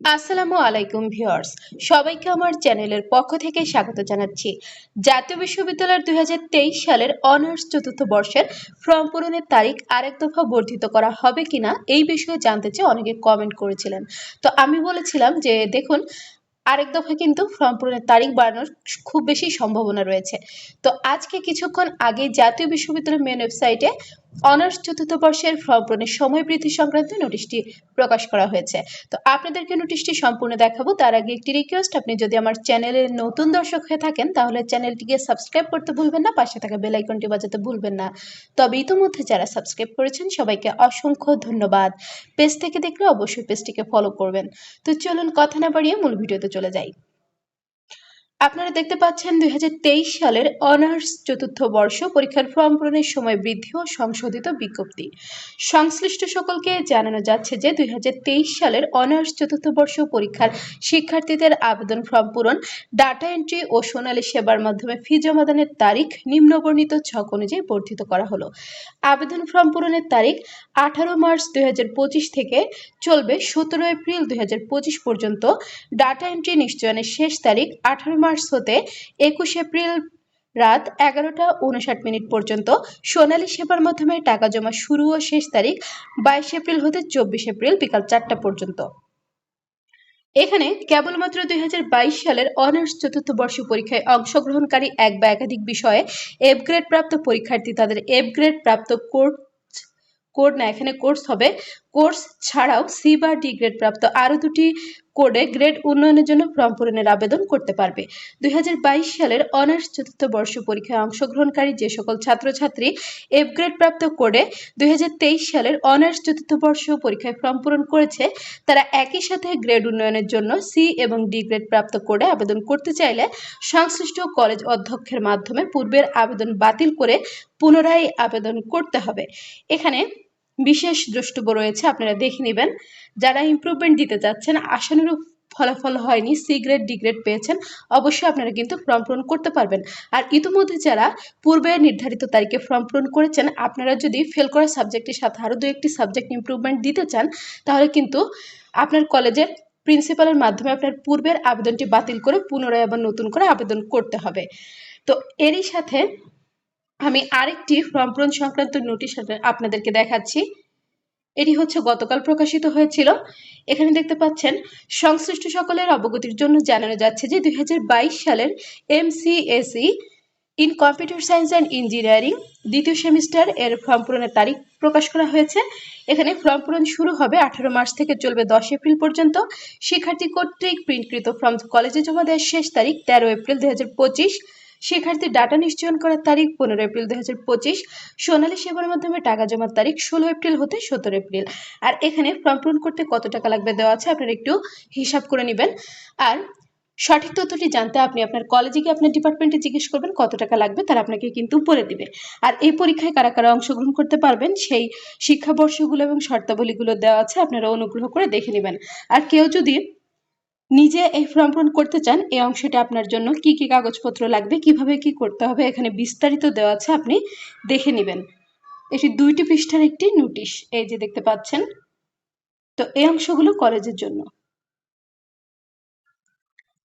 আসসালামু আলাইকুম ভিউয়ার্স, সবাইকে আমার চ্যানেলের পক্ষ থেকে স্বাগত জানাচ্ছি। জাতীয় বিশ্ববিদ্যালয়ের দুই হাজার তেইশ সালের অনার্স চতুর্থ বর্ষের ফর্ম পূরণের তারিখ আরেক দফা বর্ধিত করা হবে কিনা এই বিষয়ে জানতে চেয়ে অনেকে কমেন্ট করেছিলেন। তো আমি বলেছিলাম যে দেখুন, আরেক দফা কিন্তু ফর্ম পূরণের তারিখ বাড়ানোর খুব বেশি সম্ভাবনা রয়েছে। তো আজকে কিছুক্ষণ আগে জাতীয় বিশ্ববিদ্যালয়ের মেন ওয়েবসাইটে অনার্স চতুর্থ বর্ষের ফর্ম পূরণের সময় বৃদ্ধি সংক্রান্ত নোটিশটি প্রকাশ করা হয়েছে। তো আপনাদেরকে নোটিশটি সম্পূর্ণ দেখাবো। তার আগে একটি রিকোয়েস্ট আপনি যদি আমার চ্যানেলের নতুন দর্শক হয়ে থাকেন, তাহলে চ্যানেলটিকে সাবস্ক্রাইব করতে ভুলবেন না, পাশে থাকা বেল আইকনটি বাজাতে ভুলবেন না। তবে ইতিমধ্যে যারা সাবস্ক্রাইব করেছেন, সবাইকে অসংখ্য ধন্যবাদ। পেজ থেকে দেখলে অবশ্যই পেজটিকে ফলো করবেন। তো চলুন কথা না বাড়িয়ে মূল ভিডিওতে চলে যাই। আপনারা দেখতে পাচ্ছেন দুই হাজার তেইশ সালের অনার্স চতুর্থ বর্ষ পরীক্ষার ফর্ম পূরণের সময় বৃদ্ধি ও সংশোধিত বিজ্ঞপ্তি। সংশ্লিষ্ট সকলকে জানানো যাচ্ছে যে দুই সালের অনার্স চতুর্থ বর্ষ পরীক্ষার শিক্ষার্থীদের আবেদন ফর্ম পূরণ, ডাটা এন্ট্রি ও সোনালী সেবার মাধ্যমে ফি জমাদানের তারিখ নিম্নবর্ণিত ছক অনুযায়ী বর্ধিত করা হলো। আবেদন ফর্ম পূরণের তারিখ আঠারো মার্চ দুই হাজার পঁচিশ থেকে চলবে সতেরো এপ্রিল দুই হাজার পঁচিশ পর্যন্ত। ডাটা এন্ট্রি নিশ্চয়নের শেষ তারিখ আঠারো মার্চ হতে একুশ এপ্রিল রাত এগারোটা উনষাট মিনিট পর্যন্ত সোনালী সেবার মাধ্যমে টাকা জমা শুরু ও শেষ তারিখ বাইশ এপ্রিল হতে চব্বিশ এপ্রিল বিকাল চারটা পর্যন্ত। এখানে কেবলমাত্র দুই সালের অনার্স চতুর্থ বর্ষ পরীক্ষায় অংশগ্রহণকারী এক বা একাধিক বিষয়ে এফ গ্রেড প্রাপ্ত পরীক্ষার্থী তাদের এফ গ্রেড প্রাপ্ত কোর্স কোড না, এখানে কোর্স হবে। কোর্স ছাড়াও সি বা ডি গ্রেড প্রাপ্ত আরও দুটি কোডে গ্রেড উন্নয়নের জন্য ফর্ম পূরণের আবেদন করতে পারবে। দুই হাজার বাইশ সালের অনার্স চতুর্থ বর্ষ পরীক্ষায় অংশগ্রহণকারী যে সকল ছাত্রছাত্রী এফ গ্রেড প্রাপ্ত কোডে দুই হাজার তেইশ সালের অনার্স চতুর্থ বর্ষ পরীক্ষায় ফর্ম পূরণ করেছে, তারা একই সাথে গ্রেড উন্নয়নের জন্য সি এবং ডি গ্রেড প্রাপ্ত কোডে আবেদন করতে চাইলে সংশ্লিষ্ট কলেজ অধ্যক্ষের মাধ্যমে পূর্বের আবেদন বাতিল করে পুনরায় আবেদন করতে হবে। এখানে বিশেষ দ্রষ্টব্য রয়েছে, আপনারা দেখে নেবেন। যারা ইমপ্রুভমেন্ট দিতে চাচ্ছেন, আশানুরূপ ফলাফল হয়নি সি গ্রেড ডি গ্রেড পেয়েছেন, অবশ্যই আপনারা কিন্তু ফর্ম পূরণ করতে পারবেন। আর ইতিমধ্যে যারা পূর্বে নির্ধারিত তারিখে ফর্ম পূরণ করেছেন, আপনারা যদি ফেল করা সাবজেক্টের সাথে আরও দু একটি সাবজেক্ট ইমপ্রুভমেন্ট দিতে চান, তাহলে কিন্তু আপনার কলেজের প্রিন্সিপালের মাধ্যমে আপনার পূর্বের আবেদনটি বাতিল করে পুনরায় আবার নতুন করে আবেদন করতে হবে। তো এরই সাথে আমি আরেকটি ফর্ম পূরণ সংক্রান্ত নোটিশ আপনাদেরকে দেখাচ্ছি। এটি হচ্ছে গতকাল প্রকাশিত হয়েছিল। এখানে দেখতে পাচ্ছেন, সংশ্লিষ্ট সকলের অবগতির জন্য জানানো যাচ্ছে যে দুই হাজার বাইশ সালের MCSE in computer science and engineering দ্বিতীয় সেমিস্টার এর ফর্ম পূরণের তারিখ প্রকাশ করা হয়েছে। এখানে ফর্ম পূরণ শুরু হবে আঠারো মার্চ থেকে চলবে দশ এপ্রিল পর্যন্ত। শিক্ষার্থী কর্তৃক প্রিন্টকৃত ফর্ম কলেজে জমা দেওয়ার শেষ তারিখ তেরো এপ্রিল দুই হাজার পঁচিশ। শিক্ষার্থীর ডাটা নিশ্চয়ন করার তারিখ পনেরো এপ্রিল দু হাজার পঁচিশ। সোনালী সেবার মাধ্যমে টাকা জমার তারিখ ষোলো এপ্রিল হতে সতেরো এপ্রিল। আর এখানে ফর্ম পূরণ করতে কত টাকা লাগবে দেওয়া আছে আপনারা একটু হিসাব করে নেবেন। আর সঠিক তথ্যটি জানতে আপনি আপনার কলেজে গিয়ে আপনার ডিপার্টমেন্টে জিজ্ঞেস করবেন, কত টাকা লাগবে তারা আপনাকে কিন্তু বলে দিবে। আর এই পরীক্ষায় কারা কারা অংশগ্রহণ করতে পারবেন, সেই শিক্ষাবর্ষগুলো এবং শর্তাবলীগুলো দেওয়া আছে, আপনারা অনুগ্রহ করে দেখে নেবেন। আর কেউ যদি নিজে এই ফর্ম পূরণ করতে চান, এই অংশটা আপনার জন্য কি কি কাগজপত্র লাগবে, কীভাবে কি করতে হবে, এখানে বিস্তারিত দেওয়া আছে, আপনি দেখে নেবেন। এটি দুইটি পৃষ্ঠার একটি নোটিশ, এই যে দেখতে পাচ্ছেন। তো এই অংশগুলো কলেজের জন্য।